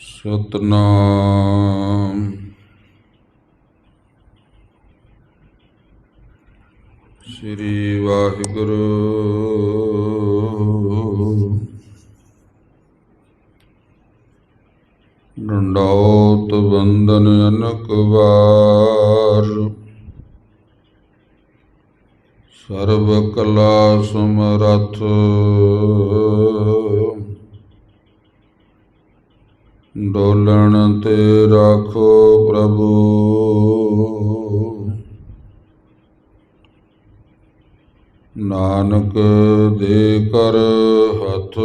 ਸਤਨਾਮ। ਸ੍ਰੀ ਵਾਹਿਗੁਰੂ। ਡੰਡੌਤ ਬੰਦਨ ਅਨਕ ਵਾਰ। ਸਰਬ ਕਲਾ ਸਮਰਥ। ਡੋਲਣ ਤੇ ਰਾਖੋ ਪ੍ਰਭੂ। ਨਾਨਕ ਦੇ ਕਰ ਹੱਥ।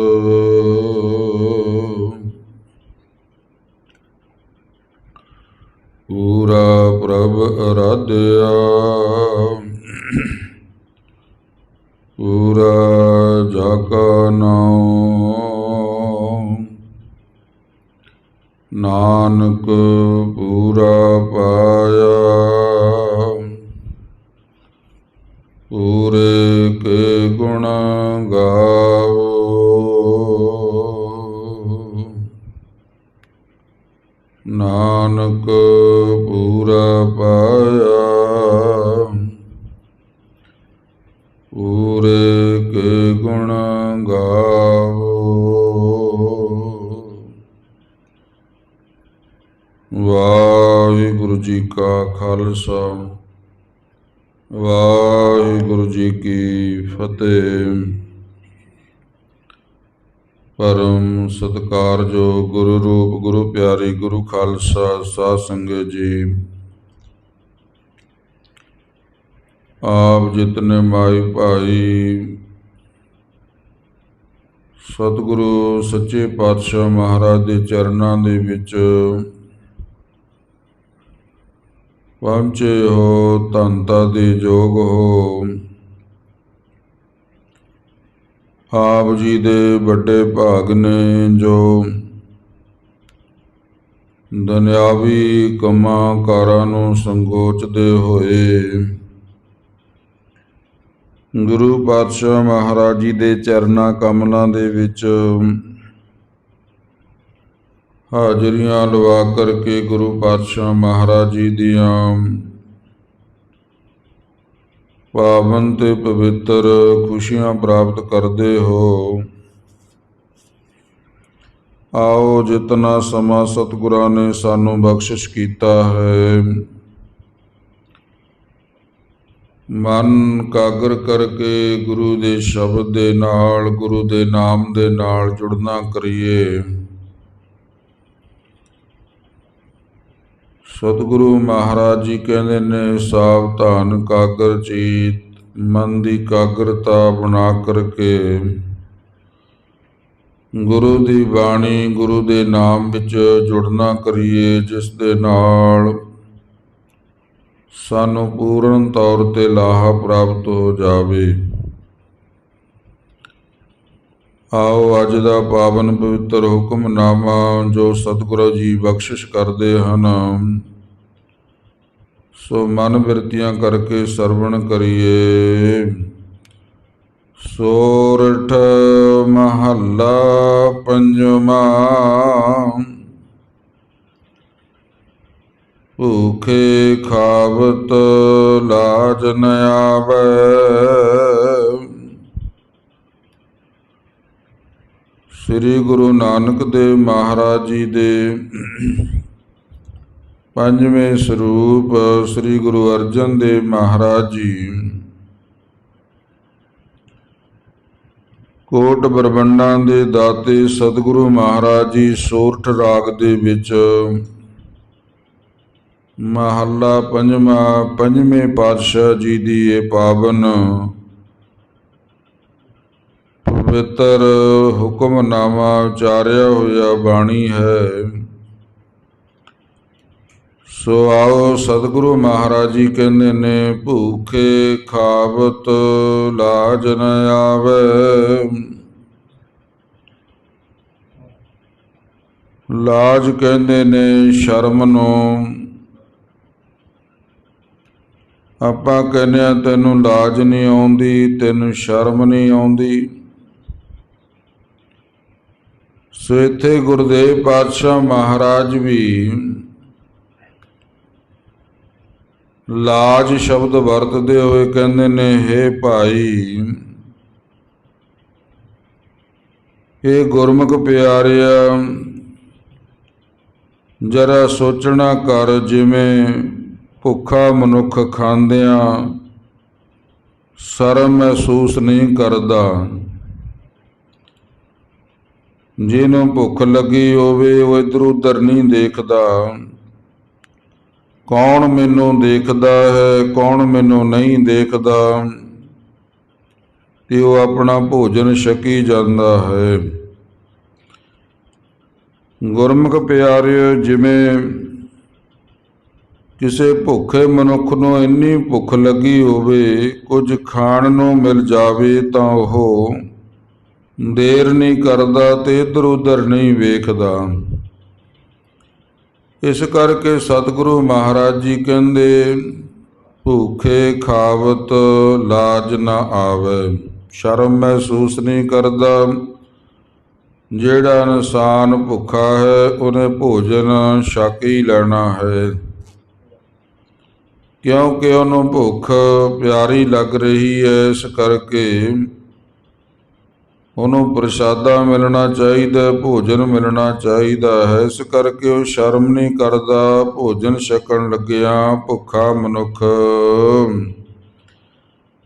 ਪੂਰਾ ਪ੍ਰਭ ਅਰਾਧਿਆ। ਪੂਰਾ ਜਾਕਾ ਨਾਮ ਨਾਨਕ ਪੂਰਾ ਪਾਇਆ। ਪੂਰੇ ਕੇ ਗੁਣ ਗਾਵੋ ਨਾਨਕ ਪੂਰਾ ਪਾਇਆ। ਪੂਰੇ ਕੇ ਗੁਣ ਜੀ ਕਾ ਖਾਲਸਾ। ਵਾਹਿਗੁਰੂ ਜੀ ਕੀ ਫਤਿਹ। ਪਰਮ ਸਤਿਕਾਰਯੋਗ ਗੁਰੂ ਰੂਪ, ਗੁਰੂ ਪਿਆਰੀ, ਗੁਰੂ ਖਾਲਸਾ, ਸਾਧ ਸੰਗਤ ਜੀ। ਆਪ ਜਿਤਨੇ ਮਾਈ ਭਾਈ, ਸਤਿਗੁਰੂ, ਸੱਚੇ ਪਾਤਸ਼ਾਹ ਮਹਾਰਾਜ ਦੇ ਚਰਨਾਂ ਦੇ ਵਿੱਚ ਪਹੁੰਚੇ ਹੋ ਧੰਤਾ ਦੇ ਜੋਗ ਹੋ ਆਪ ਜੀ ਦੇ ਵੱਡੇ ਭਾਗ ਨੇ ਜੋ ਦੁਨਿਆਵੀ ਕੰਮਾਂ ਕਾਰਾਂ ਨੂੰ ਸੰਗੋਚਦੇ ਹੋਏ ਗੁਰੂ ਪਾਤਸ਼ਾਹ ਮਹਾਰਾਜ ਜੀ ਦੇ ਚਰਨਾਂ ਕਮਲਾਂ ਦੇ ਵਿੱਚ ਹਾਜ਼ਰੀਆਂ ਲਵਾ ਕਰਕੇ ਗੁਰੂ ਪਾਤਸ਼ਾਹ ਮਹਾਰਾਜ ਜੀ ਦੀਆਂ ਪਾਵਨ ਤੇ ਪਵਿੱਤਰ ਖੁਸ਼ੀਆਂ ਪ੍ਰਾਪਤ ਕਰਦੇ ਹੋ। ਆਓ ਜਿਤਨਾ ਸਮਾਂ ਸਤਿਗੁਰਾਂ ਨੇ ਸਾਨੂੰ ਬਖਸ਼ਿਸ਼ ਕੀਤਾ ਹੈ। ਮਨ ਕਾਗਰ ਕਰਕੇ ਗੁਰੂ ਦੇ ਸ਼ਬਦ ਦੇ ਨਾਲ, ਗੁਰੂ ਦੇ ਨਾਮ ਦੇ ਨਾਲ ਜੁੜਨਾ ਕਰੀਏ। ਸਤਿਗੁਰੂ ਮਹਾਰਾਜ ਜੀ ਕਹਿੰਦੇ ਨੇ, ਸਾਵਧਾਨ ਕਾਗਰ ਚੀਤ, ਮਨ ਦੀ ਕਾਗਰਤਾ ਬਣਾ ਕਰਕੇ। ਗੁਰੂ ਦੀ ਬਾਣੀ ਗੁਰੂ ਦੇ ਨਾਮ ਵਿੱਚ ਜੁੜਨਾ ਕਰੀਏ, ਜਿਸ ਦੇ ਨਾਲ ਸਾਨੂੰ ਪੂਰਨ ਤੌਰ ਤੇ ਲਾਹਾ ਪ੍ਰਾਪਤ ਹੋ ਜਾਵੇ। ਆਓ ਅੱਜ ਦਾ ਪਾਵਨ ਪਵਿੱਤਰ ਹੁਕਮਨਾਮਾ, ਜੋ ਸਤਿਗੁਰੂ ਜੀ ਬਖਸ਼ਿਸ਼ ਕਰਦੇ ਹਨ। ਸੋ ਮਨ ਬਿਰਤੀਆਂ ਕਰਕੇ ਸਰਵਣ ਕਰੀਏ। ਸੋਰਠ ਮਹੱਲਾ ਪੰਜਵਾਂ। ਭੂਖੇ ਖਾਵਤ ਲਾਜ ਨ ਆਵੈ। ਸ੍ਰੀ ਗੁਰੂ ਨਾਨਕ ਦੇਵ ਮਹਾਰਾਜ ਜੀ ਦੇ ਪੰਜਵੇਂ ਸਰੂਪ ਸ੍ਰੀ ਗੁਰੂ ਅਰਜਨ ਦੇਵ ਮਹਾਰਾਜ ਜੀ। ਕੋਟ ਬਰਬੰਡਾਂ ਦੇ ਦਾਤੇ ਸਤਿਗੁਰੂ ਮਹਾਰਾਜ ਜੀ ਸੋਰਠ ਰਾਗ ਦੇ ਵਿੱਚ ਮਹੱਲਾ ਪੰਜਵਾਂ, ਪੰਜਵੇਂ ਪਾਤਸ਼ਾਹ ਜੀ ਦੀ ਇਹ ਪਾਵਨ ਪਵਿੱਤਰ ਹੁਕਮਨਾਮਾ ਉਚਾਰਿਆ ਹੋਇਆ ਬਾਣੀ ਹੈ। ਸੋ ਆਓ ਸਤਿਗੁਰੂ ਮਹਾਰਾਜ ਜੀ ਕਹਿੰਦੇ ਨੇ, ਭੂਖੇ ਖਾਵਤ ਲਾਜ ਨ ਆਵੇ। ਲਾਜ ਕਹਿੰਦੇ ਨੇ ਸ਼ਰਮ ਨੂੰ। ਆਪਾਂ ਕਹਿੰਦੇ ਆ ਤੈਨੂੰ ਲਾਜ ਨਹੀਂ ਆਉਂਦੀ, ਤੈਨੂੰ ਸ਼ਰਮ ਨਹੀਂ ਆਉਂਦੀ। ਸੋ ਇੱਥੇ ਗੁਰਦੇਵ ਪਾਤਸ਼ਾਹ ਮਹਾਰਾਜ ਵੀ ਲਾਜ ਸ਼ਬਦ ਵਰਤਦੇ ਹੋਏ ਕਹਿੰਦੇ ਨੇ हे ਭਾਈ। ਇਹ ਗੁਰਮੁਖ ਪਿਆਰਿਆ, ਜਰਾ ਸੋਚਣਾ ਕਰ ਜਿਵੇਂ ਭੁੱਖਾ ਮਨੁੱਖ ਖਾਂਦਿਆਂ, ਸ਼ਰਮ ਮਹਿਸੂਸ ਨਹੀਂ ਕਰਦਾ। ਜਿਹਨੂੰ ਭੁੱਖ ਲੱਗੀ ਹੋਵੇ, ਉਹ ਇਧਰ ਉਧਰ ਨਹੀਂ ਦੇਖਦਾ। ਕੌਣ ਮੈਨੂੰ ਦੇਖਦਾ ਹੈ, ਕੌਣ ਮੈਨੂੰ ਨਹੀਂ ਦੇਖਦਾ? ਤੇ ਉਹ ਆਪਣਾ ਭੋਜਨ ਛਕੀ ਜਾਂਦਾ ਹੈ। ਗੁਰਮੁਖ ਪਿਆਰਿਓ, ਜਿਵੇਂ ਕਿਸੇ ਭੁੱਖੇ ਮਨੁੱਖ ਨੂੰ ਇੰਨੀ ਭੁੱਖ ਲੱਗੀ ਹੋਵੇ, ਕੁਝ ਖਾਣ ਨੂੰ ਮਿਲ ਜਾਵੇ ਤਾਂ ਉਹ ਦੇਰ ਨਹੀਂ ਕਰਦਾ ਤੇ ਇਧਰ ਉਧਰ ਨਹੀਂ ਵੇਖਦਾ। ਇਸ ਕਰਕੇ ਸਤਿਗੁਰੂ ਮਹਾਰਾਜ ਜੀ ਕਹਿੰਦੇ, ਭੁੱਖੇ ਖਾਵਤ ਲਾਜ ਨਾ ਆਵੇ, ਸ਼ਰਮ ਮਹਿਸੂਸ ਨਹੀਂ ਕਰਦਾ। ਜਿਹੜਾ ਇਨਸਾਨ ਭੁੱਖਾ ਹੈ, ਉਹਨੇ ਭੋਜਨ ਛਕ ਹੀ ਲੈਣਾ ਹੈ। ਕਿਉਂਕਿ ਉਹਨੂੰ ਭੁੱਖ ਪਿਆਰੀ ਲੱਗ ਰਹੀ ਹੈ, ਇਸ ਕਰਕੇ ਉਹਨੂੰ ਪ੍ਰਸ਼ਾਦਾ ਮਿਲਣਾ ਚਾਹੀਦਾ, ਭੋਜਨ ਮਿਲਣਾ ਚਾਹੀਦਾ ਹੈ। ਇਸ ਕਰਕੇ ਉਹ ਸ਼ਰਮ ਨਹੀਂ ਕਰਦਾ, ਭੋਜਨ ਛਕਣ ਲੱਗਿਆ, ਭੁੱਖਾ ਮਨੁੱਖ।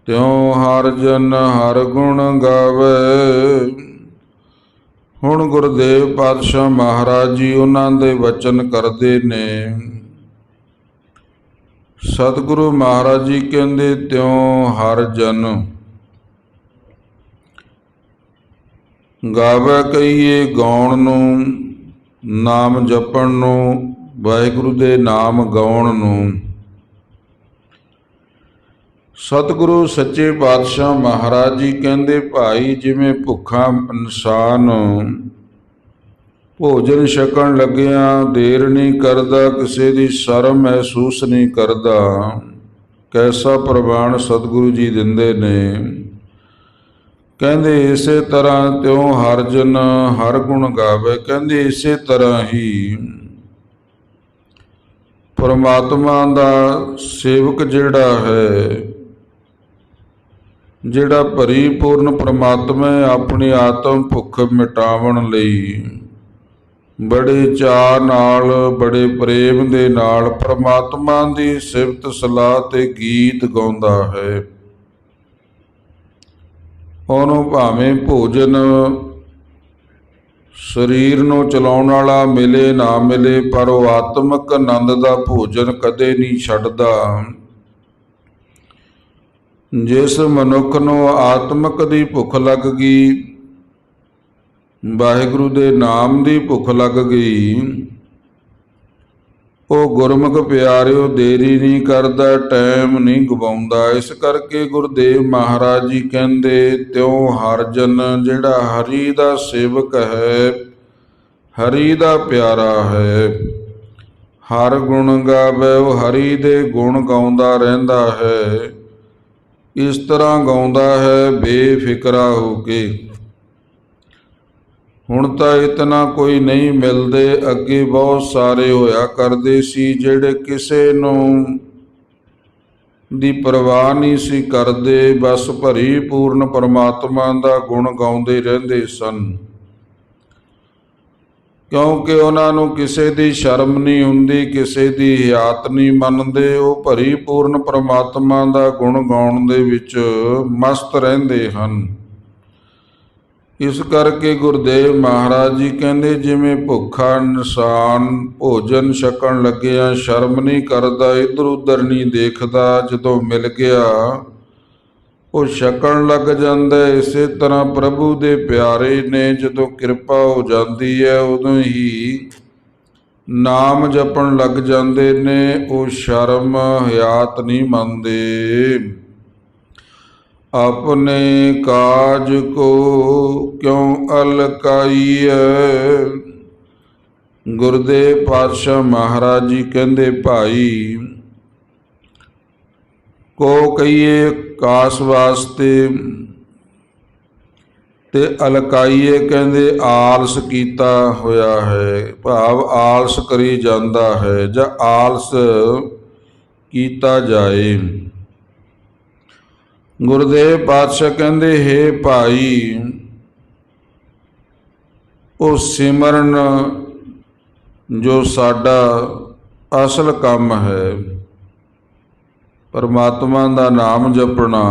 ਤਿਉ ਹਰ ਜਨ ਹਰ ਗੁਣ ਗਾਵੇ। ਹੁਣ ਗੁਰਦੇਵ ਪਾਤਸ਼ਾਹ ਮਹਾਰਾਜ ਜੀ ਉਹਨਾਂ ਦੇ ਵਚਨ ਕਰਦੇ ਨੇ। ਸਤਿਗੁਰੂ ਮਹਾਰਾਜ ਜੀ ਕਹਿੰਦੇ, ਤਿਉ ਹਰ ਜਨ ਗਾਵੇ ਕਹੀਏ ਗਾਉਣ ਨੂੰ, ਨਾਮ ਜਪਣ ਨੂੰ, ਵਾਹਿਗੁਰੂ ਦੇ ਨਾਮ ਗਾਉਣ ਨੂੰ। ਸਤਿਗੁਰੂ ਸੱਚੇ ਪਾਤਸ਼ਾਹ ਮਹਾਰਾਜ ਜੀ ਕਹਿੰਦੇ, ਭਾਈ, ਜਿਵੇਂ ਭੁੱਖਾ ਇਨਸਾਨ ਭੋਜਨ ਛਕਣ ਲੱਗਿਆ, ਦੇਰ ਨਹੀਂ ਕਰਦਾ, ਕਿਸੇ ਦੀ ਸ਼ਰਮ ਮਹਿਸੂਸ ਨਹੀਂ ਕਰਦਾ, ਕੈਸਾ ਪ੍ਰਵਾਨ ਸਤਿਗੁਰੂ ਜੀ ਦਿੰਦੇ ਨੇ? ਕਹਿੰਦੇ ਇਸੇ ਤਰ੍ਹਾਂ ਤਿਉ ਹਰ ਜਨ ਹਰ ਗੁਣ ਗਾਵੇ, ਕਹਿੰਦੇ ਇਸੇ ਤਰ੍ਹਾਂ ਹੀ ਪਰਮਾਤਮਾ ਦਾ ਸੇਵਕ ਜਿਹੜਾ ਹੈ, ਜਿਹੜਾ ਪਰਿਪੂਰਨ ਪਰਮਾਤਮਾ ਆਪਣੀ ਆਤਮ ਭੁੱਖ ਮਿਟਾਉਣ ਲਈ ਬੜੇ ਚਾਅ ਨਾਲ, ਬੜੇ ਪ੍ਰੇਮ ਦੇ ਨਾਲ ਪਰਮਾਤਮਾ ਦੀ ਸਿਫਤ ਸਲਾਹ ਤੇ ਗੀਤ ਗਾਉਂਦਾ ਹੈ। ਉਹਨੂੰ ਭਾਵੇਂ ਭੋਜਨ ਸਰੀਰ ਨੂੰ ਚਲਾਉਣ ਵਾਲਾ ਮਿਲੇ, ਨਾ ਮਿਲੇ, ਪਰ ਉਹ ਆਤਮਿਕ ਆਨੰਦ ਦਾ ਭੋਜਨ ਕਦੇ ਨਹੀਂ ਛੱਡਦਾ। ਜਿਸ ਮਨੁੱਖ ਨੂੰ ਆਤਮਿਕ ਦੀ ਭੁੱਖ ਲੱਗ ਗਈ, ਵਾਹਿਗੁਰੂ ਦੇ ਨਾਮ ਦੀ ਭੁੱਖ ਲੱਗ ਗਈ ਉਹ ਗੁਰਮੁਖ ਪਿਆਰਿਓ, ਦੇਰੀ ਨਹੀਂ ਕਰਦਾ, ਟਾਈਮ ਨਹੀਂ ਗਵਾਉਂਦਾ। ਇਸ ਕਰਕੇ ਗੁਰਦੇਵ ਮਹਾਰਾਜ ਜੀ ਕਹਿੰਦੇ, ਤਿਉ ਹਰਜਨ ਜਿਹੜਾ ਹਰੀ ਦਾ ਸੇਵਕ ਹੈ, ਹਰੀ ਦਾ ਪਿਆਰਾ ਹੈ। ਹਰ ਗੁਣ ਗਾਵੇ, ਉਹ ਹਰੀ ਦੇ ਗੁਣ ਗਾਉਂਦਾ ਰਹਿੰਦਾ ਹੈ। ਇਸ ਤਰ੍ਹਾਂ ਗਾਉਂਦਾ ਹੈ, ਬੇਫਿਕਰਾ ਹੋ ਕੇ। ਹੁਣ ਤਾਂ ਇਤਨਾ ਕੋਈ ਨਹੀਂ ਮਿਲਦੇ, ਅੱਗੇ ਬਹੁਤ ਸਾਰੇ ਹੋਇਆ ਕਰਦੇ ਸੀ, ਜਿਹੜੇ ਕਿਸੇ ਨੂੰ ਦੀ ਪਰਵਾਹ ਨਹੀਂ ਸੀ ਕਰਦੇ, ਬਸ ਭਰੀ ਪੂਰਨ ਪਰਮਾਤਮਾ ਦਾ ਗੁਣ ਗਾਉਂਦੇ ਰਹਿੰਦੇ ਸਨ। ਕਿਉਂਕਿ ਉਹਨਾਂ ਨੂੰ ਕਿਸੇ ਦੀ ਸ਼ਰਮ ਨਹੀਂ ਹੁੰਦੀ, ਕਿਸੇ ਦੀ ਹਿਆਤ ਨਹੀਂ ਮੰਨਦੇ, ਉਹ ਭਰੀ ਪੂਰਨ ਪਰਮਾਤਮਾ ਦਾ ਗੁਣ ਗਾਉਣ ਦੇ ਵਿੱਚ ਮਸਤ ਰਹਿੰਦੇ ਹਨ। ਇਸ ਕਰਕੇ ਗੁਰਦੇਵ ਮਹਾਰਾਜ ਜੀ ਕਹਿੰਦੇ, ਜਿਵੇਂ ਭੁੱਖਾ ਇਨਸਾਨ ਭੋਜਨ ਛਕਣ ਲੱਗਿਆ, ਸ਼ਰਮ ਨਹੀਂ ਕਰਦਾ, ਇਧਰ ਉਧਰ ਨਹੀਂ ਦੇਖਦਾ, ਜਦੋਂ ਮਿਲ ਗਿਆ, ਉਹ ਛਕਣ ਲੱਗ ਜਾਂਦਾ ਇਸੇ ਤਰ੍ਹਾਂ ਪ੍ਰਭੂ ਦੇ ਪਿਆਰੇ ਨੇ ਜਦੋਂ ਕਿਰਪਾ ਹੋ ਜਾਂਦੀ ਹੈ, ਉਦੋਂ ਹੀ ਨਾਮ ਜਪਣ ਲੱਗ ਜਾਂਦੇ ਨੇ, ਉਹ ਸ਼ਰਮ ਹਿਆਤ ਨਹੀਂ ਮੰਨਦੇ। ਆਪਣੇ ਕਾਜ ਕੋ ਕਿਉ ਅਲਕਾਈਐ? ਗੁਰਦੇਵ ਪਾਤਸ਼ਾਹ ਮਹਾਰਾਜ ਜੀ ਕਹਿੰਦੇ, ਭਾਈ, ਕੋ ਕਹੀਏ ਕਾਸ ਵਾਸਤੇ ਤੇ ਅਲਕਾਈਏ ਕਹਿੰਦੇ, ਆਲਸ ਕੀਤਾ ਹੋਇਆ ਹੈ, ਭਾਵ ਆਲਸ ਕਰੀ ਜਾਂਦਾ ਹੈ, ਜਾਂ ਆਲਸ ਕੀਤਾ ਜਾਏ। ਗੁਰਦੇਵ ਪਾਤਸ਼ਾਹ ਕਹਿੰਦੇ, ਹੈ ਭਾਈ, ਉਹ ਸਿਮਰਨ ਜੋ ਸਾਡਾ ਅਸਲ ਕੰਮ ਹੈ, ਪਰਮਾਤਮਾ ਦਾ ਨਾਮ ਜਪਣਾ,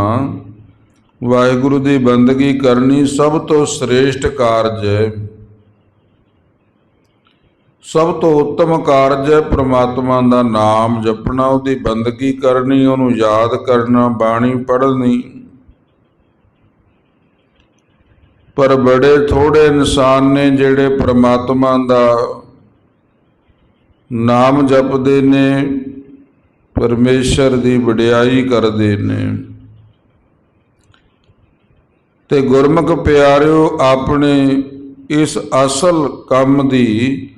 ਵਾਹਿਗੁਰੂ ਦੀ ਬੰਦਗੀ ਕਰਨੀ ਸਭ ਤੋਂ ਸ੍ਰੇਸ਼ਟ ਕਾਰਜ ਹੈ। ਸਭ ਤੋਂ ਉੱਤਮ ਕਾਰਜ ਹੈ ਪ੍ਰਮਾਤਮਾ ਦਾ ਨਾਮ ਜਪਣਾ, ਉਹਦੀ ਬੰਦਗੀ ਕਰਨੀ, ਉਹਨੂੰ ਯਾਦ ਕਰਨਾ, ਬਾਣੀ ਪੜ੍ਹਨੀ। ਪਰ ਬੜੇ ਥੋੜੇ ਇਨਸਾਨ ਨੇ ਜਿਹੜੇ ਪ੍ਰਮਾਤਮਾ ਦਾ ਨਾਮ ਜਪਦੇ ਨੇ, ਪਰਮੇਸ਼ਰ ਦੀ ਵਡਿਆਈ ਕਰਦੇ ਨੇ। ਤੇ ਗੁਰਮੁਖ ਪਿਆਰਿਓ, ਆਪਣੇ ਇਸ ਅਸਲ ਕੰਮ ਦੀ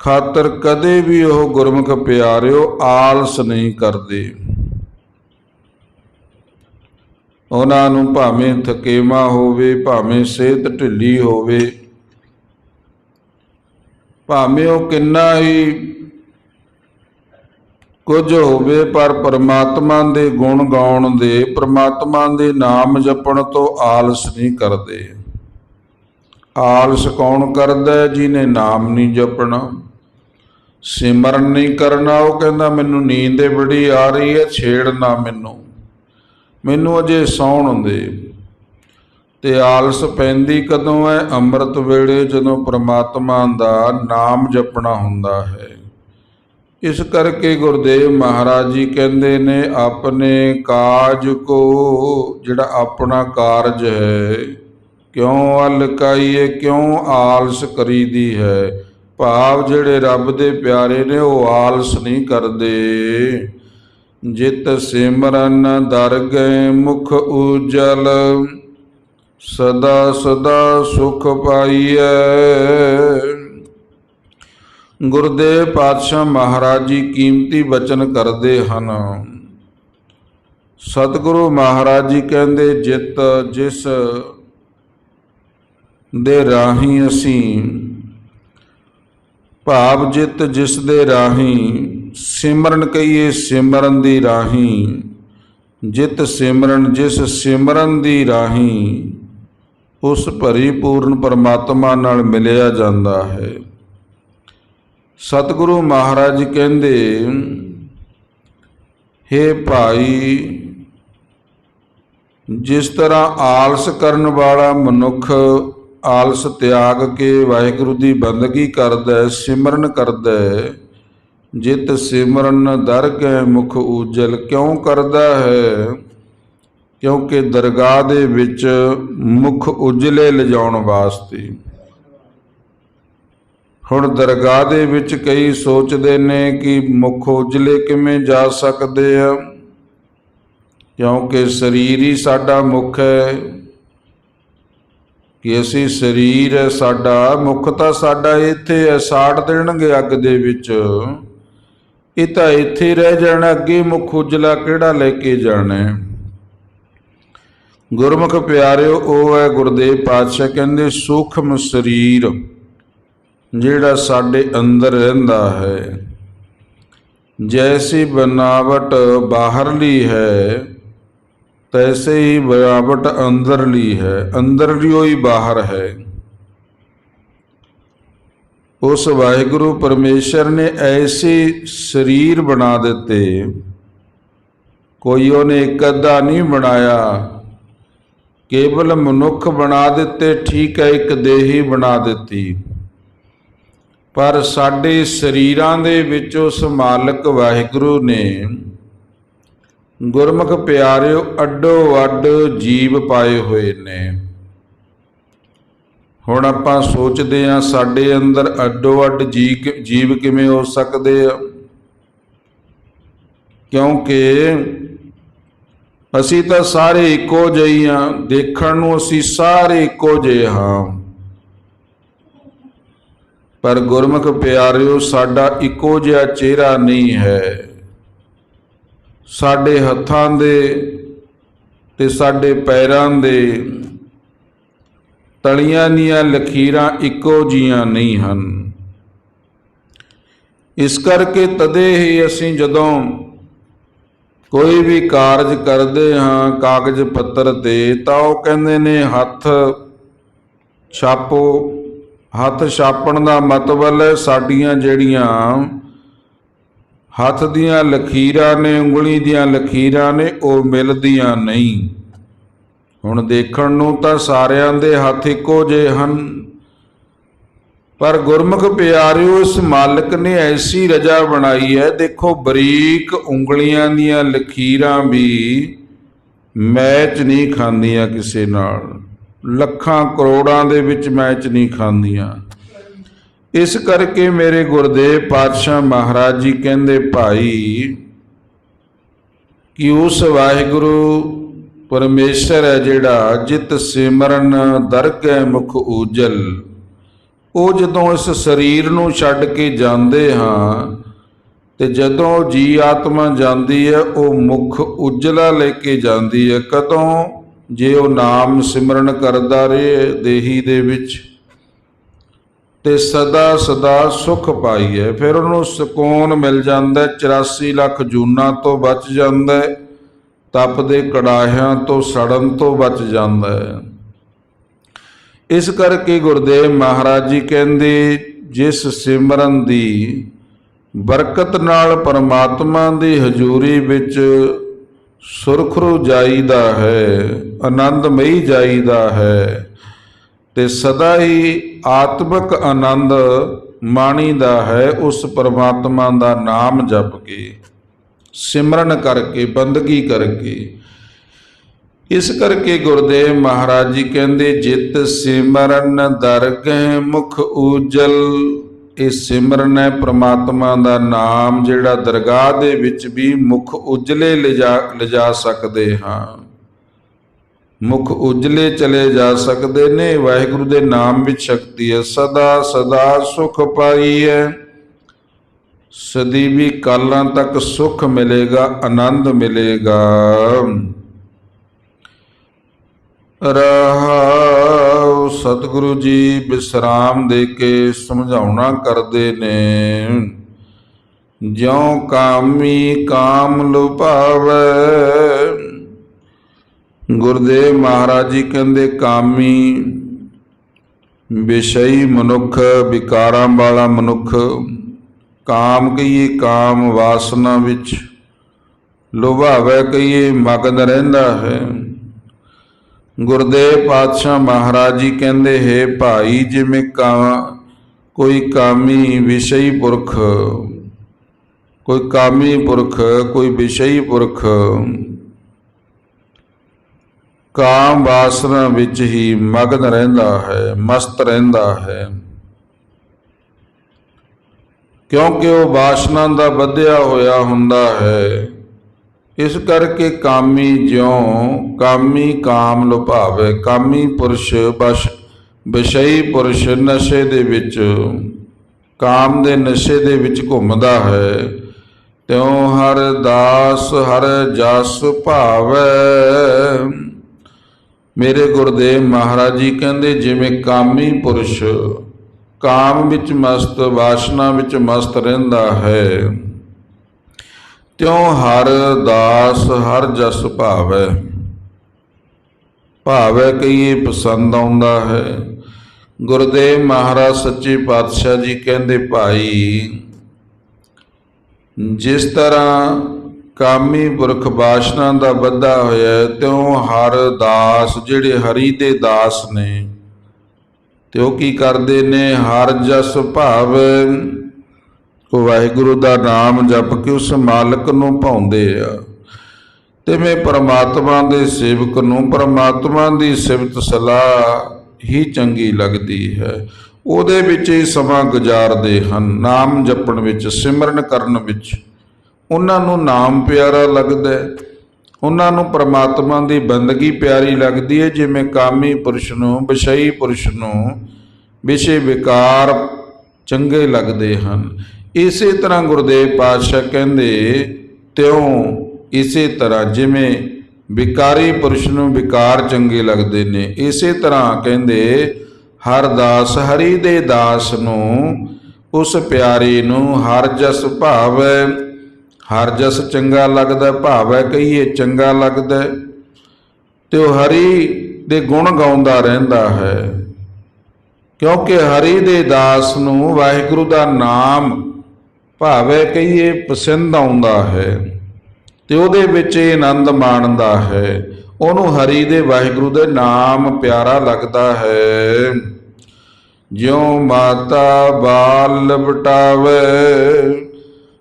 ਖਾਤਰ ਕਦੇ ਵੀ ਉਹ ਗੁਰਮੁਖ ਪਿਆਰਿਓ ਆਲਸ ਨਹੀਂ ਕਰਦੇ। ਉਹਨਾਂ ਨੂੰ ਭਾਵੇਂ ਥਕੇਮਾ ਹੋਵੇ, ਭਾਵੇਂ ਸਿਹਤ ਢਿੱਲੀ ਹੋਵੇ, ਭਾਵੇਂ ਉਹ ਕਿੰਨਾ ਹੀ ਕੁਝ ਹੋਵੇ, ਪਰ ਪਰਮਾਤਮਾ ਦੇ ਗੁਣ ਗਾਉਣ ਦੇ, ਪਰਮਾਤਮਾ ਦੇ ਨਾਮ ਜਪਣ ਤੋਂ ਆਲਸ ਨਹੀਂ ਕਰਦੇ। ਆਲਸ ਕੌਣ ਕਰਦਾ ਜਿਹਨੇ ਨਾਮ ਨਹੀਂ ਜਪਣਾ? ਸਿਮਰਨ ਨਹੀਂ ਕਰਨਾ, ਉਹ ਕਹਿੰਦਾ, ਮੈਨੂੰ ਨੀਂਦ ਏ ਬੜੀ ਆ ਰਹੀ ਹੈ ਛੇੜਨਾ ਮੈਨੂੰ। ਮੈਨੂੰ ਅਜੇ ਸੌਣ ਦੇ। ਤੇ ਆਲਸ ਪੈਂਦੀ ਕਦੋਂ ਹੈ? ਅੰਮ੍ਰਿਤ ਵੇਲੇ ਜਦੋਂ ਪ੍ਰਮਾਤਮਾ ਦਾ ਨਾਮ ਜਪਣਾ ਹੁੰਦਾ ਹੈ। ਇਸ ਕਰਕੇ ਗੁਰਦੇਵ ਮਹਾਰਾਜ ਜੀ ਕਹਿੰਦੇ ਨੇ, ਆਪਣੇ ਕਾਜ ਕੋ ਜਿਹੜਾ ਆਪਣਾ ਕਾਰਜ ਹੈ, ਕਿਉਂ ਅਲਕਾਈਏ, ਕਿਉਂ ਆਲਸ ਕਰੀਦੀ ਹੈ? ਭਾਵ ਜਿਹੜੇ ਰੱਬ ਦੇ ਪਿਆਰੇ ਨੇ ਉਹ ਆਲਸ ਨਹੀਂ ਕਰਦੇ। ਜਿਤ ਸਿਮਰਨ ਦਰ ਗਏ ਮੁਖ ਉਜਲ, ਸਦਾ ਸਦਾ ਸੁਖ ਪਾਈਐ। ਗੁਰਦੇਵ ਪਾਤਸ਼ਾਹ ਮਹਾਰਾਜ ਜੀ ਕੀਮਤੀ ਬਚਨ ਕਰਦੇ ਹਨ। ਸਤਿਗੁਰੂ ਮਹਾਰਾਜ ਜੀ ਕਹਿੰਦੇ, ਜਿਤ ਜਿਸ ਦੇ ਰਾਹੀਂ ਅਸੀਂ ਭਾਵ ਜਿਤ ਜਿਸ ਦੇ ਰਾਹੀਂ, ਸਿਮਰਨ ਕਹੀਏ ਸਿਮਰਨ ਦੀ ਰਾਹੀਂ। ਜਿਤ ਸਿਮਰਨ ਜਿਸ ਸਿਮਰਨ ਦੀ ਰਾਹੀਂ, ਉਸ ਭਰੀ ਪੂਰਨ ਪਰਮਾਤਮਾ ਨਾਲ ਮਿਲਿਆ ਜਾਂਦਾ ਹੈ। ਸਤਿਗੁਰੂ ਮਹਾਰਾਜ ਜੀ ਕਹਿੰਦੇ, ਹੇ ਭਾਈ, ਜਿਸ ਤਰ੍ਹਾਂ ਆਲਸ ਕਰਨ ਵਾਲਾ ਮਨੁੱਖ ਆਲਸ ਤਿਆਗ ਕੇ ਵਾਹਿਗੁਰੂ ਦੀ ਬੰਦਗੀ ਕਰਦਾ ਸਿਮਰਨ ਕਰਦਾ ਹੈ। ਜਿਤ ਸਿਮਰਨ ਦਰ ਗਏ ਮੁਖ ਉਜਲ ਕਿਉਂ ਕਰਦਾ ਹੈ? ਕਿਉਂਕਿ ਦਰਗਾਹ ਦੇ ਵਿੱਚ ਮੁਖ ਉਜਲੇ ਲਿਜਾਉਣ ਵਾਸਤੇ। ਹੁਣ ਦਰਗਾਹ ਦੇ ਵਿੱਚ ਕਈ ਸੋਚਦੇ ਨੇ ਕਿ ਮੁਖ ਉਜਲੇ ਕਿਵੇਂ ਜਾ ਸਕਦੇ ਆ ਕਿਉਂਕਿ ਸਰੀਰ ਹੀ ਸਾਡਾ ਮੁਖ ਹੈ ਕਿ ਅਸੀਂ ਸਰੀਰ ਹੈ ਸਾਡਾ, ਮੁੱਖ ਤਾਂ ਸਾਡਾ ਇੱਥੇ ਹੈ, ਸਾੜ ਦੇਣਗੇ ਅੱਗ ਦੇ ਵਿੱਚ। ਇਹ ਤਾਂ ਇੱਥੇ ਰਹਿ ਜਾਣਾ, ਅੱਗੇ ਮੁਖ ਉਜਲਾ ਕਿਹੜਾ ਲੈ ਕੇ ਜਾਣਾ ਗੁਰਮੁਖ ਪਿਆਰਿਓ, ਉਹ ਹੈ ਗੁਰਦੇਵ ਪਾਤਸ਼ਾਹ, ਕਹਿੰਦੇ ਸੂਖਮ ਸਰੀਰ ਜਿਹੜਾ ਸਾਡੇ ਅੰਦਰ ਰਹਿੰਦਾ ਹੈ। ਜੈਸੀ ਬਨਾਵਟ ਬਾਹਰਲੀ ਹੈ ਤੈਸੇ ਹੀ ਬਨਾਵਟ ਅੰਦਰਲੀ ਹੈ ਅੰਦਰਲੀ ਹੀ ਬਾਹਰ ਹੈ। ਉਸ ਵਾਹਿਗੁਰੂ ਪਰਮੇਸ਼ਰ ਨੇ ਐਸੇ ਸਰੀਰ ਬਣਾ ਦਿੱਤੇ। ਕੋਈ ਉਹਨੇ ਇੱਕ ਅੱਧਾ ਨਹੀਂ ਬਣਾਇਆ। ਕੇਵਲ ਮਨੁੱਖ ਬਣਾ ਦਿੱਤੇ, ਠੀਕ ਹੈ, ਇੱਕ ਦੇਹੀ ਬਣਾ ਦਿੱਤੀ। ਪਰ ਸਾਡੇ ਸਰੀਰਾਂ ਦੇ ਵਿੱਚ ਉਸ ਮਾਲਕ ਵਾਹਿਗੁਰੂ ਨੇ ਗੁਰਮੁਖ ਪਿਆਰਿਓ, ਅੱਡੋ ਅੱਡ ਜੀਵ ਪਾਏ ਹੋਏ ਨੇ। ਹੁਣ ਆਪਾਂ ਸੋਚਦੇ ਹਾਂ, ਸਾਡੇ ਅੰਦਰ ਅੱਡੋ ਅੱਡ ਜੀ- ਜੀਵ ਕਿਵੇਂ ਹੋ ਸਕਦੇ ਆ? ਕਿਉਂਕਿ ਅਸੀਂ ਤਾਂ ਸਾਰੇ ਇੱਕੋ ਜਿਹੇ ਹਾਂ, ਦੇਖਣ ਨੂੰ ਅਸੀਂ ਸਾਰੇ ਇੱਕੋ ਜਿਹੇ ਹਾਂ। ਪਰ ਗੁਰਮੁਖ ਪਿਆਰਿਓ, ਸਾਡਾ ਇੱਕੋ ਜਿਹਾ ਚਿਹਰਾ ਨਹੀਂ ਹੈ। ਸਾਡੇ ਹੱਥਾਂ ਦੇ ਤੇ ਸਾਡੇ ਪੈਰਾਂ ਦੇ ਤਲੀਆਂ ਦੀਆਂ ਲਖੀਰਾਂ ਇੱਕੋ ਜੀਆਂ ਨਹੀਂ ਹਨ। ਇਸ ਕਰਕੇ ਤਦੇ ਹੀ ਅਸੀਂ ਜਦੋਂ ਕੋਈ ਵੀ ਕਾਰਜ ਕਰਦੇ ਹਾਂ ਕਾਗਜ਼ ਪੱਤਰ ਤੇ, ਤਾਂ ਉਹ ਕਹਿੰਦੇ ਨੇ, ਹੱਥ ਛਾਪੋ, ਹੱਥ ਛਾਪਣ ਦਾ ਮਤਲਬ ਹੈ ਸਾਡੀਆਂ ਜਿਹੜੀਆਂ ਹੱਥ ਦੀਆਂ ਲਖੀਰਾਂ ਨੇ ਉਂਗਲੀ ਦੀਆਂ ਲਖੀਰਾਂ ਨੇ, ਉਹ ਮਿਲਦੀਆਂ ਨਹੀਂ। ਹੁਣ ਦੇਖਣ ਨੂੰ ਤਾਂ ਸਾਰਿਆਂ ਦੇ ਹੱਥ ਇੱਕੋ ਜਿਹੇ ਹਨ। ਪਰ ਗੁਰਮੁਖ ਪਿਆਰਿਓ, ਇਸ ਮਾਲਕ ਨੇ ਐਸੀ ਰਜਾ ਬਣਾਈ ਹੈ, ਦੇਖੋ ਬਰੀਕ ਉਂਗਲੀਆਂ ਦੀਆਂ ਲਖੀਰਾਂ ਵੀ ਮੈਚ ਨਹੀਂ ਖਾਂਦੀਆਂ ਕਿਸੇ ਨਾਲ। ਲੱਖਾਂ ਕਰੋੜਾਂ ਦੇ ਵਿੱਚ ਮੈਚ ਨਹੀਂ ਖਾਂਦੀਆਂ। ਇਸ ਕਰਕੇ ਮੇਰੇ ਗੁਰਦੇਵ ਪਾਤਸ਼ਾਹ ਮਹਾਰਾਜ ਜੀ ਕਹਿੰਦੇ, ਭਾਈ, ਕਿ ਉਸ ਵਾਹਿਗੁਰੂ ਪਰਮੇਸ਼ਰ ਹੈ ਜਿਹੜਾ ਜਿਤ ਸਿਮਰਨ ਦਰਗਹਿ ਮੁਖ ਉਜਲ ਉਹ ਜਦੋਂ ਇਸ ਸਰੀਰ ਨੂੰ ਛੱਡ ਕੇ ਜਾਂਦੇ ਹਾਂ ਤੇ ਜਦੋਂ ਜੀ ਆਤਮਾ ਜਾਂਦੀ ਹੈ, ਉਹ ਮੁਖ ਉਜਲਾ ਲੈ ਕੇ ਜਾਂਦੀ ਹੈ। ਕਦੋਂ? ਜੇ ਉਹ ਨਾਮ ਸਿਮਰਨ ਕਰਦਾ ਰਹੇ ਦੇਹੀ ਦੇ ਵਿੱਚ। ਤੇ ਸਦਾ ਸਦਾ ਸੁਖ ਪਾਈਏ ਫਿਰ ਉਹਨੂੰ ਸਕੂਨ ਮਿਲ ਜਾਂਦਾ ਹੈ, 84 ਲੱਖ ਜੂਨਾਂ ਤੋਂ ਬਚ ਜਾਂਦਾ ਤਪ ਦੇ ਕੜਾਹਿਆਂ ਤੋਂ ਸੜਨ ਤੋਂ ਬਚ ਜਾਂਦਾ। ਇਸ ਕਰਕੇ ਗੁਰਦੇਵ ਮਹਾਰਾਜ ਜੀ ਕਹਿੰਦੇ ਜਿਸ ਸਿਮਰਨ ਦੀ ਬਰਕਤ ਨਾਲ ਪਰਮਾਤਮਾ ਦੀ ਹਜ਼ੂਰੀ ਵਿੱਚ ਸੁਰਖਰੂ ਜਾਈਦਾ ਹੈ ਆਨੰਦਮਈ ਜਾਈਦਾ ਹੈ ਤੇ ਸਦਾ ਹੀ ਆਤਮਿਕ ਆਨੰਦ ਮਾਣੀ ਦਾ ਹੈ ਉਸ ਪਰਮਾਤਮਾ ਦਾ ਨਾਮ ਜਪ ਕੇ, ਸਿਮਰਨ ਕਰਕੇ, ਬੰਦਗੀ ਕਰਕੇ। ਇਸ ਕਰਕੇ ਗੁਰਦੇਵ ਮਹਾਰਾਜ ਜੀ ਕਹਿੰਦੇ, ਜਿਤ ਸਿਮਰਨ ਦਰਗਹਿ ਮੁਖ ਉਜਲ ਇਹ ਸਿਮਰਨ ਹੈ ਪ੍ਰਮਾਤਮਾ ਦਾ ਨਾਮ, ਜਿਹੜਾ ਦਰਗਾਹ ਦੇ ਵਿੱਚ ਵੀ ਮੁਖ ਉਜਲੇ ਲਿਜਾ ਲਿਜਾ ਸਕਦੇ ਹਾਂ। ਮੁਖ ਉਜਲੇ ਚਲੇ ਜਾ ਸਕਦੇ ਨੇ, ਵਾਹਿਗੁਰੂ ਦੇ ਨਾਮ ਵਿੱਚ ਸ਼ਕਤੀ ਹੈ। ਸਦਾ ਸਦਾ ਸੁਖ ਪਾਈ ਹੈ ਸਦੀ ਵੀ ਕਾਲਾਂ ਤੱਕ ਸੁਖ ਮਿਲੇਗਾ, ਆਨੰਦ ਮਿਲੇਗਾ। ਰਹਾਉ ਸਤਿਗੁਰੂ ਜੀ ਵਿਸਰਾਮ ਦੇ ਕੇ ਸਮਝਾਉਣਾ ਕਰਦੇ ਨੇ। ਜਿਉ ਕਾਮੀ ਕਾਮ ਲੁਭਾਵੇ ਗੁਰਦੇਵ ਮਹਾਰਾਜ ਜੀ ਕਹਿੰਦੇ, ਕਾਮੀ ਵਿਸ਼ਈ ਮਨੁੱਖ, ਵਿਕਾਰਾਂ ਵਾਲਾ ਮਨੁੱਖ। ਕਾਮ ਕਹੀਏ, ਕਾਮ ਵਾਸਨਾ ਵਿੱਚ ਲੁਭਾਵੇ ਕਹੀਏ, ਮਗਨ ਰਹਿੰਦਾ ਹੈ। ਗੁਰਦੇਵ ਪਾਤਸ਼ਾਹ ਮਹਾਰਾਜ ਜੀ ਕਹਿੰਦੇ, ਹੈ ਭਾਈ, ਜਿਵੇਂ ਕਾ, ਕੋਈ ਕਾਮੀ ਵਿਸ਼ਈ ਪੁਰਖ, ਕੋਈ ਕਾਮੀ ਪੁਰਖ, ਕੋਈ ਵਿਸ਼ਈ ਪੁਰਖ। ਕਾਮ ਵਾਸਨਾ ਵਿੱਚ ਹੀ ਮਗਨ ਰਹਿੰਦਾ ਹੈ, ਮਸਤ ਰਹਿੰਦਾ ਹੈ। ਕਿਉਂਕਿ ਉਹ ਵਾਸਨਾ ਦਾ ਵਧਿਆ ਹੋਇਆ ਹੁੰਦਾ ਹੈ। ਇਸ ਕਰਕੇ ਕਾਮੀ ਜਿਉ ਕਾਮੀ ਕਾਮ ਲੁਭਾਵੇ, ਕਾਮੀ ਪੁਰਸ਼ ਬਸ ਵਿਸ਼ਈ ਪੁਰਸ਼ ਨਸ਼ੇ ਦੇ ਵਿੱਚ, ਕਾਮ ਦੇ ਨਸ਼ੇ ਦੇ ਵਿੱਚ ਘੁੰਮਦਾ ਹੈ। ਤਿਉ ਹਰ ਦਾਸ ਹਰ ਜਸ ਭਾਵੈ। ਮੇਰੇ ਗੁਰਦੇਵ ਮਹਾਰਾਜ ਜੀ ਕਹਿੰਦੇ, ਜਿਵੇਂ ਕਾਮੀ ਪੁਰਸ਼ ਕਾਮ ਵਿੱਚ ਮਸਤ, ਵਾਸ਼ਨਾ ਵਿੱਚ ਮਸਤ ਰਹਿੰਦਾ ਹੈ, ਤਿਉ ਹਰ ਦਾਸ ਹਰ ਜਸ ਭਾਵੈ। ਭਾਵੈ ਕਹੀਏ ਪਸੰਦ ਆਉਂਦਾ ਹੈ। ਗੁਰਦੇਵ ਮਹਾਰਾਜ ਸੱਚੇ ਪਾਤਸ਼ਾਹ ਜੀ ਕਹਿੰਦੇ, ਭਾਈ, ਜਿਸ ਤਰ੍ਹਾਂ ਕਾਮੀ ਪੁਰਖ ਬਾਸ਼ਨਾ ਦਾ ਬੱਧਾ ਹੋਇਆ ਹੈ, ਤਿਉ ਹਰ ਦਾਸ ਜਿਹੜੇ ਹਰੀ ਦੇ ਦਾਸ ਨੇ। ਤੇ ਉਹ ਕੀ ਕਰਦੇ ਨੇ? ਹਰ ਜਸ ਭਾਵ। ਕੋ ਵਾਹਿਗੁਰੂ ਦਾ ਨਾਮ ਜਪ ਕੇ ਉਸ ਮਾਲਕ ਨੂੰ ਪਾਉਂਦੇ ਆ। ਤੇ ਮੈਂ ਪਰਮਾਤਮਾ ਦੇ ਸੇਵਕ ਨੂੰ ਪਰਮਾਤਮਾ ਦੀ ਸਿਫਤ ਸਲਾਹ ਹੀ ਚੰਗੀ ਲੱਗਦੀ ਹੈ। ਉਹਦੇ ਵਿੱਚ ਹੀ ਸਮਾਂ ਗੁਜ਼ਾਰਦੇ ਹਨ। ਨਾਮ ਜਪਣ ਵਿੱਚ ਸਿਮਰਨ ਕਰਨ ਵਿੱਚ। ਉਹਨਾਂ ਨੂੰ ਨਾਮ ਪਿਆਰਾ ਲੱਗਦਾ ਹੈ। ਉਹਨਾਂ ਨੂੰ ਪ੍ਰਮਾਤਮਾ ਦੀ ਬੰਦਗੀ ਪਿਆਰੀ ਲੱਗਦੀ ਹੈ, ਜਿਵੇਂ ਕਾਮੀ ਪੁਰਸ਼ ਨੂੰ, ਵਿਸ਼ਈ ਪੁਰਸ਼ ਨੂੰ ਵਿਸ਼ੇ ਵਿਕਾਰ ਚੰਗੇ ਲੱਗਦੇ ਹਨ। ਇਸੇ ਤਰ੍ਹਾਂ ਗੁਰਦੇਵ ਪਾਤਸ਼ਾਹ ਕਹਿੰਦੇ, ਤਿਉ ਇਸੇ ਤਰ੍ਹਾਂ ਜਿਵੇਂ ਵਿਕਾਰੀ ਪੁਰਸ਼ ਨੂੰ ਵਿਕਾਰ ਚੰਗੇ ਲੱਗਦੇ ਨੇ। ਇਸੇ ਤਰ੍ਹਾਂ ਕਹਿੰਦੇ, ਹਰ ਦਾਸ ਹਰੀ ਦੇ ਦਾਸ ਨੂੰ, ਉਸ ਪਿਆਰੇ ਨੂੰ ਹਰ ਜਸ ਭਾਵੈ। ਹਰ ਜਸ ਚੰਗਾ ਲੱਗਦਾ ਭਾਵੈ ਕਹੀਏ ਚੰਗਾ ਲੱਗਦਾ ਹੈ। ਤੇ ਉਹ ਹਰੀ ਦੇ ਗੁਣ ਗਾਉਂਦਾ ਰਹਿੰਦਾ ਹੈ। ਕਿਉਂਕਿ ਹਰੀ ਦੇ ਦਾਸ ਨੂੰ ਵਾਹਿਗੁਰੂ ਦਾ ਨਾਮ ਭਾਵੇਂ ਕਹੀਏ ਪਸੰਦ ਆਉਂਦਾ ਹੈ ਤੇ ਉਹਦੇ ਵਿੱਚ ਇਹ ਆਨੰਦ ਮਾਣਦਾ ਹੈ। ਉਹਨੂੰ ਹਰੀ ਦੇ ਵਾਹਿਗੁਰੂ ਦੇ ਨਾਮ ਪਿਆਰਾ ਲੱਗਦਾ ਹੈ। ਜਿਉ ਮਾਤਾ ਬਾਲ ਲਪਟਾਵੇ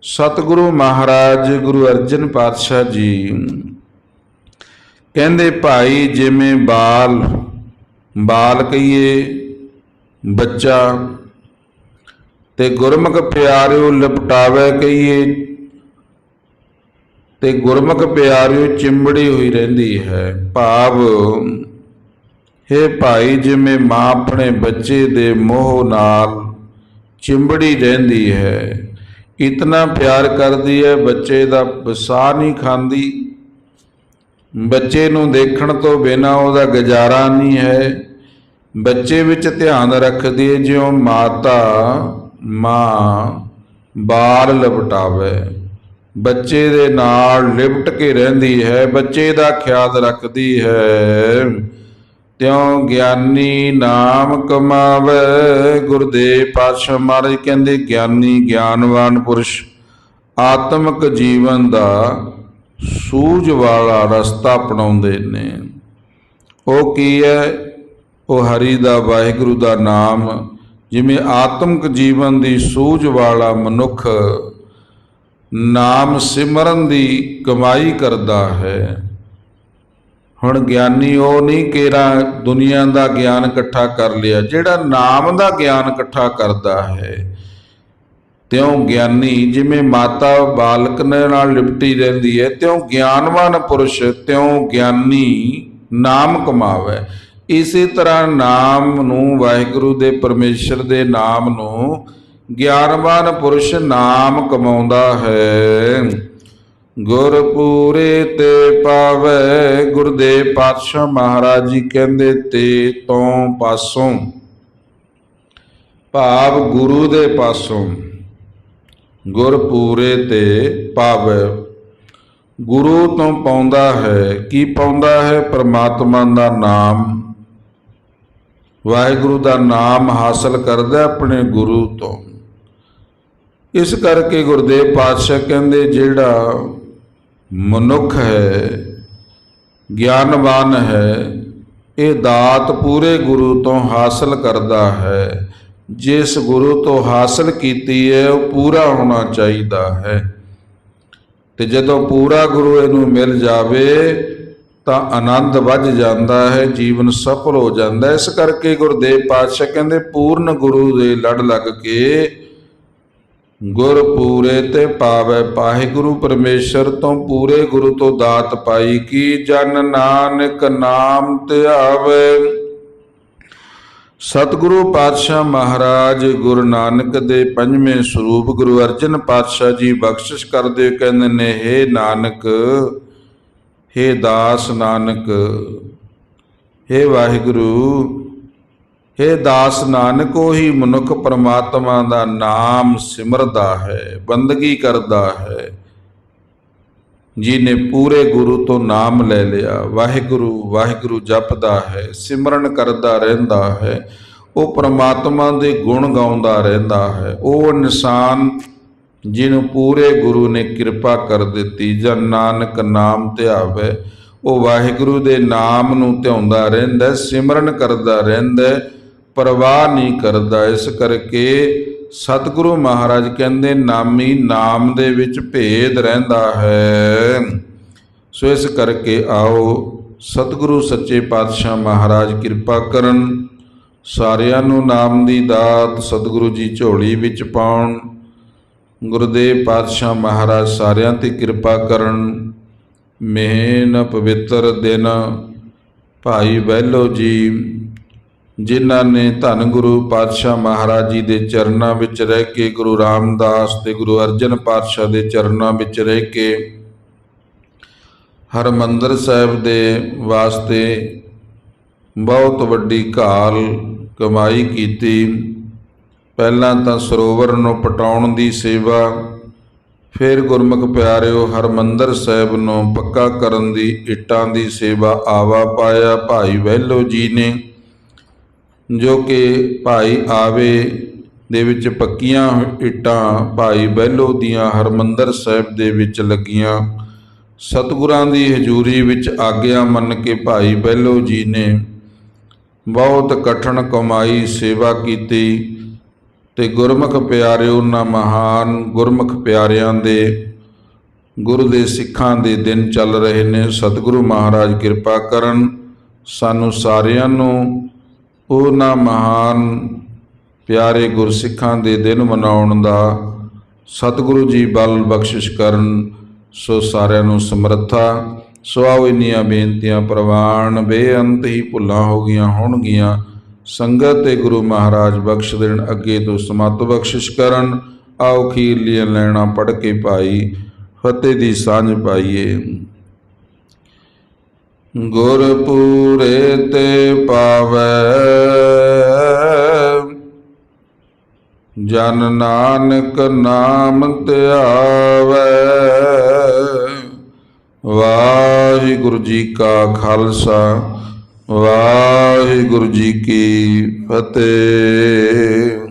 ਸਤਿਗੁਰੂ ਮਹਾਰਾਜ ਗੁਰੂ ਅਰਜਨ ਪਾਤਸ਼ਾਹ ਜੀ ਕਹਿੰਦੇ, ਭਾਈ, ਜਿਵੇਂ ਬਾਲ ਬਾਲ ਕਹੀਏ, ਬੱਚਾ ਤੇ ਗੁਰਮੁਖ ਪਿਆਰਿਓ ਲਪਟਾਵੇ ਕਹੀਏ, ਤੇ ਗੁਰਮੁਖ ਪਿਆਰਿਓ ਚਿੰਬੜੀ ਹੋਈ ਰਹਿੰਦੀ ਹੈ। ਭਾਵ, ਹੈ ਭਾਈ, ਜਿਵੇਂ ਮਾਂ ਆਪਣੇ ਬੱਚੇ ਦੇ ਮੋਹ ਨਾਲ ਚਿੰਬੜੀ ਰਹਿੰਦੀ ਹੈ। ਇਤਨਾ ਪਿਆਰ ਕਰਦੀ ਹੈ, ਬੱਚੇ ਦਾ ਵਸਾ ਨਹੀਂ ਖਾਂਦੀ। ਬੱਚੇ ਨੂੰ ਦੇਖਣ ਤੋਂ ਬਿਨਾ ਉਹਦਾ ਗੁਜ਼ਾਰਾ ਨਹੀਂ ਹੈ। ਬੱਚੇ ਵਿੱਚ ਧਿਆਨ ਰੱਖਦੀ ਹੈ, ਜਿਉਂ ਮਾਤਾ, ਮਾਂ ਬਾਲ ਲਪਟਾਵੇ। ਬੱਚੇ ਦੇ ਨਾਲ ਲਿਪਟ ਕੇ ਰਹਿੰਦੀ ਹੈ, ਬੱਚੇ ਦਾ ਖਿਆਲ ਰੱਖਦੀ ਹੈ। ਤਿਉ ਗਿਆਨੀ ਨਾਮ ਕਮਾਵੇ, ਗੁਰਦੇਵ ਪਾਤਸ਼ਾਹ ਮਹਾਰਾਜ ਕਹਿੰਦੇ, ਗਿਆਨੀ ਗਿਆਨਵਾਨ ਪੁਰਸ਼, ਆਤਮਿਕ ਜੀਵਨ ਦਾ ਸੂਝ ਵਾਲਾ ਰਸਤਾ ਅਪਣਾਉਂਦੇ ਨੇ। ਉਹ ਕੀ ਹੈ? ਉਹ ਹਰੀ ਦਾ ਵਾਹਿਗੁਰੂ ਦਾ ਨਾਮ, ਜਿਵੇਂ ਆਤਮਿਕ ਜੀਵਨ ਦੀ ਸੂਝ ਵਾਲਾ ਮਨੁੱਖ ਨਾਮ ਸਿਮਰਨ ਦੀ ਕਮਾਈ ਕਰਦਾ ਹੈ। ਹੁਣ ਗਿਆਨੀ ਉਹ ਨਹੀਂ ਕੇਰਾ ਦੁਨੀਆ ਦਾ ਗਿਆਨ ਇਕੱਠਾ ਕਰ ਲਿਆ, ਜਿਹੜਾ ਨਾਮ ਦਾ ਗਿਆਨ ਇਕੱਠਾ ਕਰਦਾ ਹੈ। ਤਿਉਂ ਗਿਆਨੀ ਜਿਵੇਂ ਮਾਤਾ ਬਾਲਕ ਨਾਲ ਲਿਪਟੀ ਰਹਿੰਦੀ ਹੈ, ਤਿਉਂ ਗਿਆਨਵਾਨ ਪੁਰਸ਼, ਤਿਉਂ ਗਿਆਨੀ ਨਾਮ ਕਮਾਵੇ। ਇਸੇ ਤਰ੍ਹਾਂ ਨਾਮ ਨੂੰ ਵਾਹਿਗੁਰੂ ਦੇ ਪਰਮੇਸ਼ਰ ਦੇ ਨਾਮ ਨੂੰ ਗਿਆਨਵਾਨ ਪੁਰਸ਼ ਨਾਮ ਕਮਾਉਂਦਾ ਹੈ। ਗੁਰ ਪੂਰੇ ਤੇ ਪਾਵੇ ਗੁਰਦੇਵ ਪਾਤਸ਼ਾਹ ਮਹਾਰਾਜ ਜੀ ਕਹਿੰਦੇ ਤੇ ਤੋਂ ਪਾਸੋਂ ਭਾਵ ਗੁਰੂ ਦੇ ਪਾਸੋਂ ਗੁਰ ਪੂਰੇ ਤੇ ਪਾਵੇ ਗੁਰੂ ਤੋਂ ਪਾਉਂਦਾ ਹੈ। ਕੀ ਪਾਉਂਦਾ ਹੈ? ਪ੍ਰਮਾਤਮਾ ਦਾ ਨਾਮ। ਵਾਹਿਗੁਰੂ ਦਾ ਨਾਮ ਹਾਸਲ ਕਰਦਾ ਆਪਣੇ ਗੁਰੂ ਤੋਂ। ਇਸ ਕਰਕੇ ਗੁਰਦੇਵ ਪਾਤਸ਼ਾਹ ਕਹਿੰਦੇ ਜਿਹੜਾ ਮਨੁੱਖ ਹੈ, ਗਿਆਨਵਾਨ ਹੈ, ਇਹ ਦਾਤ ਪੂਰੇ ਗੁਰੂ ਤੋਂ ਹਾਸਲ ਕਰਦਾ ਹੈ। ਜਿਸ ਗੁਰੂ ਤੋਂ ਹਾਸਲ ਕੀਤੀ ਹੈ, ਉਹ ਪੂਰਾ ਹੋਣਾ ਚਾਹੀਦਾ ਹੈ। ਤੇ ਜਦੋਂ ਪੂਰਾ ਗੁਰੂ ਇਹਨੂੰ ਮਿਲ ਜਾਵੇ, ਤਾਂ ਆਨੰਦ ਵੱਜ ਜਾਂਦਾ ਹੈ, ਜੀਵਨ ਸਫਲ ਹੋ ਜਾਂਦਾ ਇਸ ਕਰਕੇ ਗੁਰਦੇਵ ਪਾਤਸ਼ਾਹ ਕਹਿੰਦੇ, ਪੂਰਨ ਗੁਰੂ ਦੇ ਲੜ ਲੱਗ ਕੇ ਗੁਰ ਪੂਰੇ ਤੇ ਪਾਵੇ ਪਾਹੇ ਗੁਰੂ ਪਰਮੇਸ਼ਰ ਤੋਂ ਪੂਰੇ ਗੁਰੂ ਤੋਂ ਦਾਤ ਪਾਈ ਕੀ ਜਨ ਨਾਨਕ ਨਾਮ ਧਿਆਵੇ ਸਤਿਗੁਰੂ ਪਾਤਸ਼ਾਹ ਮਹਾਰਾਜ ਗੁਰੂ ਨਾਨਕ ਦੇ ਪੰਜਵੇਂ ਸਰੂਪ ਗੁਰੂ ਅਰਜਨ ਪਾਤਸ਼ਾਹ ਜੀ ਬਖਸ਼ਿਸ਼ ਕਰਦੇ ਕਹਿੰਦੇ ਨੇ हे ਨਾਨਕ हे ਦਾਸ ਨਾਨਕ हे ਵਾਹਿਗੁਰੂ हे ਦਾਸ ਨਾਨਕੋ ਹੀ ਮਨੁੱਖ ਪਰਮਾਤਮਾ ਦਾ ਨਾਮ ਸਿਮਰਦਾ ਹੈ, ਬੰਦਗੀ ਕਰਦਾ ਹੈ। ਜਿਨੇ ਪੂਰੇ ਗੁਰੂ ਤੋਂ ਨਾਮ ਲੈ ਲਿਆ, ਵਾਹਿਗੁਰੂ ਵਾਹਿਗੁਰੂ ਜਪਦਾ ਹੈ, ਸਿਮਰਨ ਕਰਦਾ ਰਹਿੰਦਾ ਹੈ, ਉਹ ਪ੍ਰਮਾਤਮਾ ਦੇ ਗੁਣ ਗਾਉਂਦਾ ਰਹਿੰਦਾ ਹੈ। ਉਹ ਇਨਸਾਨ ਜਿਹਨੂੰ ਪੂਰੇ ਗੁਰੂ ਨੇ ਕਿਰਪਾ ਕਰ ਦਿੱਤੀ ਜਨ ਨਾਨਕ ਨਾਮ ਧਿਆਵੇ ਉਹ ਵਾਹਿਗੁਰੂ ਦੇ ਨਾਮ ਨੂੰ ਧਿਆਉਂਦਾ ਰਹਿੰਦਾ, ਸਿਮਰਨ ਕਰਦਾ ਰਹਿੰਦਾ ਪਰਵਾਹ ਨਹੀਂ ਕਰਦਾ। ਇਸ ਕਰਕੇ ਸਤਿਗੁਰੂ ਮਹਾਰਾਜ ਕਹਿੰਦੇ, ਨਾਮੀ ਨਾਮ ਦੇ ਵਿੱਚ ਭੇਦ ਰਹਿੰਦਾ ਹੈ। ਸੋ ਇਸ ਕਰਕੇ ਆਓ, ਸਤਿਗੁਰੂ ਸੱਚੇ ਪਾਤਸ਼ਾਹ ਮਹਾਰਾਜ ਕਿਰਪਾ ਕਰਨ, ਸਾਰਿਆਂ ਨੂੰ ਨਾਮ ਦੀ ਦਾਤ ਸਤਿਗੁਰੂ ਜੀ ਝੋਲੀ ਵਿੱਚ ਪਾਉਣ। ਗੁਰਦੇਵ ਪਾਤਸ਼ਾਹ ਮਹਾਰਾਜ ਸਾਰਿਆਂ ਤੇ ਕਿਰਪਾ ਕਰਨ। ਮਿਹਨ ਪਵਿੱਤਰ ਦਿਨ, ਭਾਈ ਬਹਿਲੋ ਜੀ ਜਿਨ੍ਹਾਂ ਨੇ ਧੰਨ ਗੁਰੂ ਪਾਤਸ਼ਾਹ ਮਹਾਰਾਜ ਜੀ ਦੇ ਚਰਨਾਂ ਵਿੱਚ ਰਹਿ ਕੇ ਗੁਰੂ ਰਾਮਦਾਸ ਤੇ ਗੁਰੂ ਅਰਜਨ ਪਾਤਸ਼ਾਹ ਦੇ ਚਰਨਾਂ ਵਿੱਚ ਰਹਿ ਕੇ ਹਰਮੰਦਰ ਸਾਹਿਬ ਦੇ ਵਾਸਤੇ ਬਹੁਤ ਵੱਡੀ ਘਾਲ ਕਮਾਈ ਕੀਤੀ। ਪਹਿਲਾਂ ਤਾਂ ਸਰੋਵਰ ਨੂੰ ਪਟਾਉਣ ਦੀ ਸੇਵਾ, ਫਿਰ ਗੁਰਮੁਖ ਪਿਆਰਿਓ ਹਰਮੰਦਰ ਸਾਹਿਬ ਨੂੰ ਪੱਕਾ ਕਰਨ ਦੀ ਇੱਟਾਂ ਦੀ ਸੇਵਾ ਆਵਾ ਪਾਇਆ। ਭਾਈ ਵਹਿਲੋ ਜੀ ਨੇ ਜੋ ਕਿ ਭਾਈ ਆਵੇ ਦੇ ਵਿੱਚ ਪੱਕੀਆਂ ਇੱਟਾਂ ਭਾਈ ਬਹਿਲੋ ਦੀਆਂ ਹਰਮੰਦਰ ਸਾਹਿਬ ਦੇ ਵਿੱਚ ਲੱਗੀਆਂ। ਸਤਿਗੁਰਾਂ ਦੀ ਹਜ਼ੂਰੀ ਵਿੱਚ ਆਗਿਆ ਮੰਨ ਕੇ ਭਾਈ ਬਹਿਲੋ ਜੀ ਨੇ ਬਹੁਤ ਕਠਨ ਕਮਾਈ ਸੇਵਾ ਕੀਤੀ ਤੇ ਗੁਰਮੁਖ ਪਿਆਰੇ ਉਹਨਾਂ ਮਹਾਨ ਗੁਰਮੁਖ ਪਿਆਰਿਆਂ ਦੇ ਗੁਰੂ ਦੇ ਸਿੱਖਾਂ ਦੇ ਦਿਨ ਚੱਲ ਰਹੇ ਨੇ। ਸਤਿਗੁਰੂ ਮਹਾਰਾਜ ਕਿਰਪਾ ਕਰਨ ਸਾਨੂੰ ਸਾਰਿਆਂ ਨੂੰ ਉਹਨਾਂ ਮਹਾਨ ਪਿਆਰੇ ਗੁਰਸਿੱਖਾਂ ਦੇ ਦਿਨ ਮਨਾਉਣ ਦਾ ਸਤਿਗੁਰੂ ਜੀ ਬਲ ਬਖਸ਼ਿਸ਼ ਕਰਨ, ਸੋ ਸਾਰਿਆਂ ਨੂੰ ਸਮਰੱਥਾ। ਸੋ ਆਓ ਇੰਨੀਆਂ ਬੇਨਤੀਆਂ ਪ੍ਰਵਾਨ, ਬੇਅੰਤ ਹੀ ਭੁੱਲਾਂ ਹੋ ਗਈਆਂ ਹੋਣਗੀਆਂ। ਸੰਗਤ ਤੇ ਗੁਰੂ ਮਹਾਰਾਜ ਬਖਸ਼ ਦੇਣ, ਅੱਗੇ ਤੋਂ ਸਮਤ ਬਖਸ਼ਿਸ਼ ਕਰਨ। ਆਓ ਖੀਰਲੀਆਂ ਲੈਣਾ ਪੜ ਕੇ ਭਾਈ ਫਤਿਹ ਦੀ ਸਾਂਝ ਪਾਈਏ। ਗੁਰ ਪੂਰੇ ਤੇ ਪਾਵੈ। ਜਨ ਨਾਨਕ ਨਾਮ ਧਿਆਵੈ। ਵਾਹਿਗੁਰੂ ਜੀ ਕਾ ਖਾਲਸਾ, ਵਾਹਿਗੁਰੂ ਜੀ ਕੀ ਫਤਿਹ।